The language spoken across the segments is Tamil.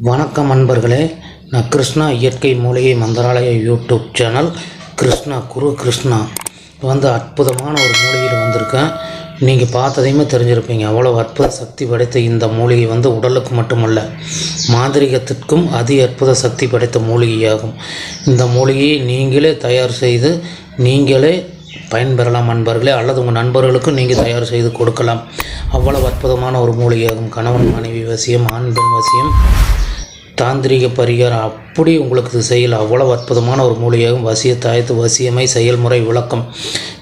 வணக்கம் அன்பர்களே. நான் கிருஷ்ணா இயற்கை மூலிகை மந்திராலய யூடியூப் சேனல் கிருஷ்ணா குரு கிருஷ்ணா. வந்து அற்புதமான ஒரு மூலிகையில் வந்திருக்கேன். நீங்கள் பார்த்ததையுமே தெரிஞ்சிருப்பீங்க. அவ்வளோ அற்புத சக்தி படைத்த இந்த மூலிகை வந்து உடலுக்கு மட்டுமல்ல மாந்திரிகத்திற்கும் அதி அற்புத சக்தி படைத்த மூலிகையாகும். இந்த மூலிகையை நீங்களே தயார் செய்து நீங்களே பயன்பெறலாம் நண்பர்களே அல்லது உங்கள் நண்பர்களுக்கும் நீங்கள் தயார் செய்து கொடுக்கலாம். அவ்வளவு அற்புதமான ஒரு மூலிகையாகும் கணவன் மனைவி வசியம் ஆண் பெண் வசியம். தாந்திரிக பரிகாரம் அப்படி உங்களுக்கு இது செய்யல. அவ்வளவு அற்புதமான ஒரு மூலிகையாகும் வசிய தாயத்து வசியமை செயல்முறை விளக்கம்.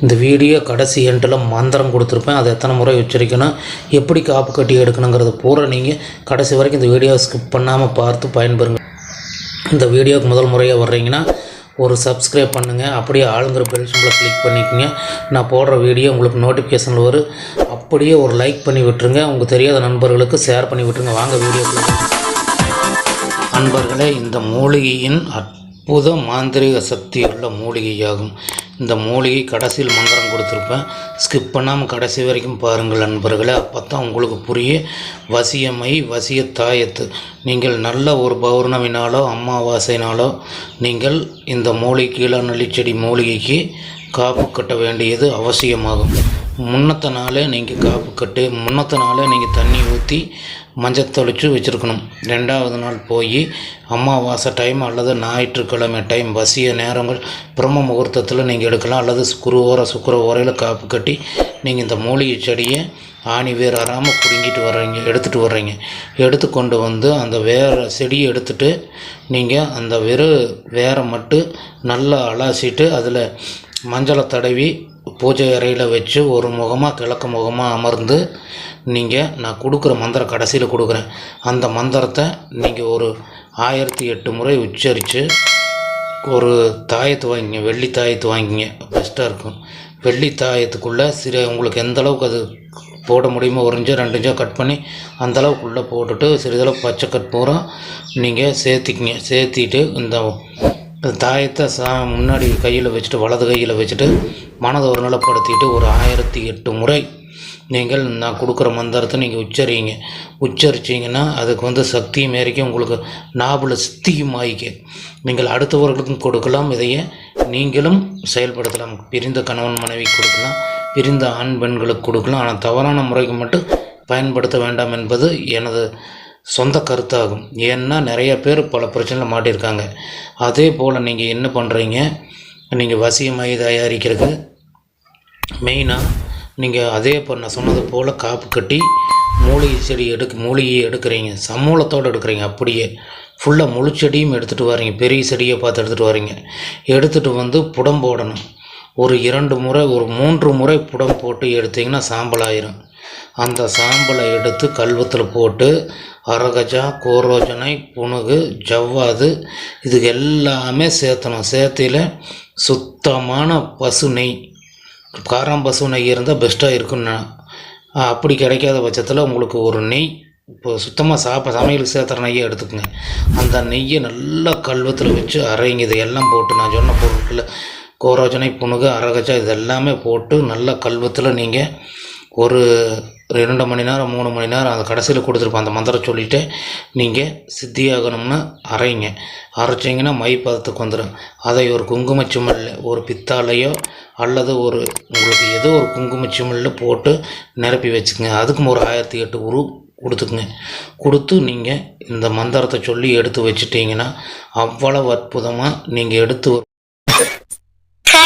இந்த வீடியோ கடைசி எண்டில் மந்திரம் கொடுத்துருப்பேன். அதை எத்தனை முறை உச்சரிக்கணும் எப்படி காப்பு கட்டி எடுக்கணுங்கிறத பூரா நீங்கள் கடைசி வரைக்கும் இந்த வீடியோ ஸ்கிப் பண்ணாமல் பார்த்து பயன்பெறுங்க. இந்த வீடியோவுக்கு முதல் முறையாக வர்றீங்கன்னா ஒரு சப்ஸ்கிரைப் பண்ணுங்கள் அப்படியே ஆளுங்கிற பெல் சிம்பிளை கிளிக் பண்ணிக்கோங்க. நான் போடுற வீடியோ உங்களுக்கு நோட்டிஃபிகேஷனில் வரும். அப்படியே ஒரு லைக் பண்ணி விட்டுருங்க. உங்கள் தெரியாத நண்பர்களுக்கு ஷேர் பண்ணி விட்டுருங்க. வாங்க வீடியோக்குள்ள நண்பர்களே இந்த மூலிகையின் அற்புத மாந்திரிக சக்தியுள்ள மூலிகையாகும். இந்த மூலிகை கடைசியில் மந்திரம் கொடுத்துருப்பேன். ஸ்கிப் பண்ணாமல் கடைசி வரைக்கும் பாருங்கள் நண்பர்களே. அப்போ தான் உங்களுக்கு புரிய வசியமை வசிய தாயத்து நீங்கள் நல்ல ஒரு பௌர்ணமினாலோ அம்மாவாசைனாலோ நீங்கள் இந்த மூலிகை கீழே செடி மூலிகைக்கு காப்பு கட்ட வேண்டியது அவசியமாகும். முன்னத்த நாளே நீங்கள் காப்பு கட்டு முன்னத்த நாளே நீங்கள் தண்ணி ஊற்றி மஞ்சள் தெளித்து வச்சுருக்கணும். ரெண்டாவது நாள் போய் அமாவாசை டைம் அல்லது ஞாயிற்றுக்கிழமை டைம் வசிய நேரங்கள் பிரம்ம முகூர்த்தத்தில் நீங்கள் எடுக்கலாம். அல்லது குருவோர சுக்கர ஓரையில் காப்பு கட்டி நீங்கள் இந்த மூலிகை செடியை ஆணி வேர் அறாமல் பிடுங்கிட்டு வர்றீங்க எடுத்துகிட்டு வர்றீங்க. எடுத்து கொண்டு வந்து அந்த வேற செடியை எடுத்துட்டு நீங்கள் அந்த வெறும் வேரை மட்டும் நல்லா அலாசிட்டு அதில் மஞ்சளை தடவி பூஜை அறையில் வச்சு ஒரு முகமாக கிழக்கு முகமாக அமர்ந்து நீங்கள் நான் கொடுக்குற மந்திரம் கடைசியில் கொடுக்குறேன். அந்த மந்திரத்தை நீங்கள் ஒரு ஆயிரத்தி எட்டு முறை உச்சரித்து ஒரு தாயத்து வாங்கிங்க வெள்ளி தாயத்து வாங்கிங்க. பெஸ்ட்டாக இருக்கும். வெள்ளி தாயத்துக்குள்ளே சிறு உங்களுக்கு எந்த அளவுக்கு அது போட முடியுமோ ஒரு இன்ச்சோ ரெண்டு இன்ச்சோ கட் பண்ணி அந்தளவுக்குள்ளே போட்டுட்டு சிறிதளவு பச்சை கற்பூரம் நீங்கள் சேர்த்திக்கிங்க. சேர்த்திட்டு இந்த தாயத்தை சா முன்னாடி கையில் வச்சுட்டு வலது கையில் வச்சுட்டு மனதை ஒரு நிலப்படுத்திட்டு ஒரு ஆயிரத்தி எட்டு முறை நீங்கள் நான் கொடுக்குற மந்திரத்தை நீங்கள் உச்சரிங்க. உச்சரிச்சிங்கன்னா அதுக்கு வந்து சக்தி மாரிக்க உங்களுக்கு நாபில் சித்தியும் ஆயிக்க நீங்கள் அடுத்தவர்களுக்கும் கொடுக்கலாம் இதையே நீங்களும் செயல்படுத்தலாம். பிரிந்த கணவன் மனைவி கொடுக்கலாம் பிரிந்த ஆண் பெண்களுக்கு கொடுக்கலாம். ஆனால் தவறான முறைக்கு மட்டும் பயன்படுத்த வேண்டாம் என்பது எனது சொந்த கருத்தாகும். ஏன்னா நிறைய பேர் பல பிரச்சனையில் மாட்டியிருக்காங்க. அதே போல் நீங்கள் என்ன பண்ணுறீங்க நீங்கள் வசியமாகி தயாரிக்கிறது. மெயினாக நீங்கள் அதே இப்போ நான் சொன்னது போல் காப்பு கட்டி மூலிகை செடி எடுக்க மூலிகையை எடுக்கிறீங்க. சமூலத்தோடு எடுக்கிறீங்க. அப்படியே. ஃபுல்லாக முழு செடியும் எடுத்துகிட்டு வரீங்க. பெரிய செடியை பார்த்து எடுத்துகிட்டு வரீங்க. எடுத்துகிட்டு வந்து புடம் போடணும். ஒரு இரண்டு முறை ஒரு மூன்று முறை புடம் போட்டு எடுத்தீங்கன்னா சாம்பல் ஆயிரும். அந்த சாம்பலை எடுத்து கல்வத்தில் போட்டு அரகஜா கோரோஜனை புணுகு ஜவ்வாது இது எல்லாமே சேர்த்தணும். சேர்த்தியில் சுத்தமான பசு நெய். காரம் பசு நெய் இருந்தால் பெஸ்ட்டாக இருக்குன்னு அப்படி கிடைக்காத பட்சத்தில் உங்களுக்கு ஒரு நெய் இப்போ சுத்தமாக சாப்ப சமையலுக்கு சேர்த்துற நெய்யை எடுத்துக்கோங்க. அந்த நெய்யை நல்லா கல்வத்தில் வச்சு அரைங்க. இது எல்லாம் போட்டு நான் சொன்ன பொருட்களில் கோரோஜனை புணுகு அரகஜா இது எல்லாமே போட்டு நல்லா கல்வத்தில் நீங்கள் ஒரு ரெண்டு மணி நேரம் மூணு மணி நேரம் அந்த கடைசியில் கொடுத்துருப்போம். அந்த மந்திரம் சொல்லிவிட்டு நீங்கள் சித்தியாகணும்னு அரைங்க. அரைச்சிங்கன்னா மை பதத்துக்கு வந்துடும் அதை ஒரு குங்கும ஒரு பித்தாலையோ அல்லது ஒரு உங்களுக்கு ஏதோ ஒரு குங்குமச்சிமல்ல போட்டு நிரப்பி வச்சுக்கோங்க. அதுக்கும் ஒரு ஆயிரத்தி எட்டு உரு கொடுத்துக்குங்க. கொடுத்து நீங்கள் இந்த மந்திரத்தை சொல்லி எடுத்து வச்சிட்டிங்கன்னா அவ்வளவு அற்புதமாக நீங்கள் எடுத்து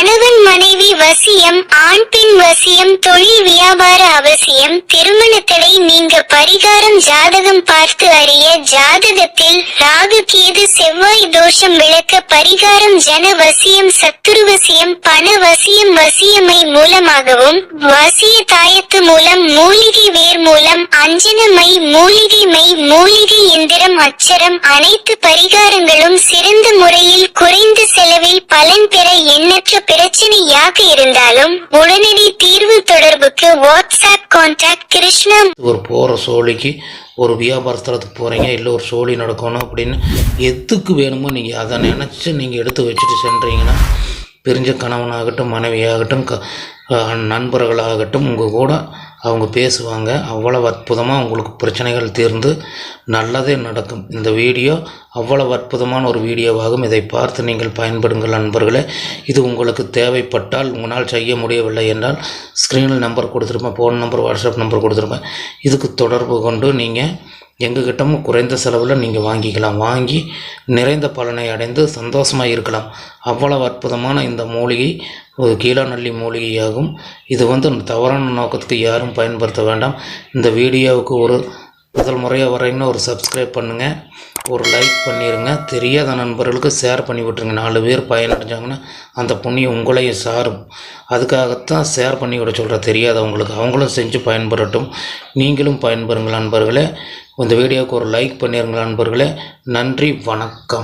கணவன் மனைவி வசியம் ஆண் பெண் வசியம் தொழில் வியாபார அவசியம் திருமணத்தை நீங்க பரிகாரம் ஜாதகம் பார்த்து அறிய ஜாதகத்தில் ராகு கேது செவ்வாய் தோஷம் விளக்க பரிகாரம் ஜன வசியம் சத்துரு வசியம் பண வசியம் வசியமை மூலமாகவும் வசிய தாயத்து மூலம் மூலிகை வேர் மூலம் அஞ்சனமை மூலிகை மை மூலிகை எந்திரம் அச்சரம் அனைத்து பரிகாரங்களும் சிறந்த முறையில் குறைந்த செலவில் பலன் பெற எண்ணற்ற பிரச்சனையாக இருந்தாலும் உடனடி தீர்வு தொடர்புக்கு வாட்ஸ்அப் கான்டாக்ட் கிருஷ்ணா ஒரு போகிற சோழிக்கு ஒரு வியாபார ஸ்தலத்துக்கு போகிறீங்க இல்லை ஒரு சோழி நடக்கணும் அப்படின்னு எதுக்கு வேணுமோ நீங்கள் அதை நினச்சி நீங்கள் எடுத்து வச்சுட்டு சென்றீங்கன்னா பிரிஞ்ச கணவனாகட்டும் மனைவியாகட்டும் க நண்பர்களாகட்டும் உங்கள் கூட அவங்க பேசுவாங்க அவ்வளவு அற்புதமாக உங்களுக்கு பிரச்சனைகள் தீர்ந்து நல்லதே நடக்கும். இந்த வீடியோ அவ்வளவு அற்புதமான ஒரு வீடியோவாகும். இதை பார்த்து நீங்கள் பயன்படுங்கள் நண்பர்களே. இது உங்களுக்கு தேவைப்பட்டால் உங்களால் செய்ய முடியவில்லை என்றால் ஸ்க்ரீனில் நம்பர் கொடுத்துருப்பேன் ஃபோன் நம்பர் வாட்ஸ்அப் நம்பர் கொடுத்துருப்பேன். இதுக்கு தொடர்பு கொண்டு நீங்கள் எங்ககிட்டமும் குறைந்த செலவில் நீங்கள் வாங்கிக்கலாம். வாங்கி நிறைந்த பலனை அடைந்து சந்தோஷமாக இருக்கலாம். அவ்வளவு அற்புதமான இந்த மூலிகை ஒரு கீழநல்லி மூலிகையாகும். இது வந்து தவறான நோக்கத்துக்கு யாரும் பயன்படுத்த வேண்டாம். இந்த வீடியோவுக்கு ஒரு முதல் முறையாக வரீங்கன்னா ஒரு சப்ஸ்கிரைப் பண்ணுங்கள் ஒரு லைக் பண்ணிடுங்க தெரியாத நண்பர்களுக்கு ஷேர் பண்ணி விட்ருங்க நாலு பேர் பயனடைஞ்சாங்கன்னா அந்த புண்ணியம் உங்களையும் சாரும். அதுக்காகத்தான் ஷேர் பண்ணி விட சொல்கிறேன் தெரியாதவங்களுக்கு அவங்களும் செஞ்சு பயன்பெறட்டும். நீங்களும் பயன்பெறுங்கள் நண்பர்களே. இந்த வீடியோவுக்கு ஒரு லைக் பண்ணிடுங்க நண்பர்களே. நன்றி வணக்கம்.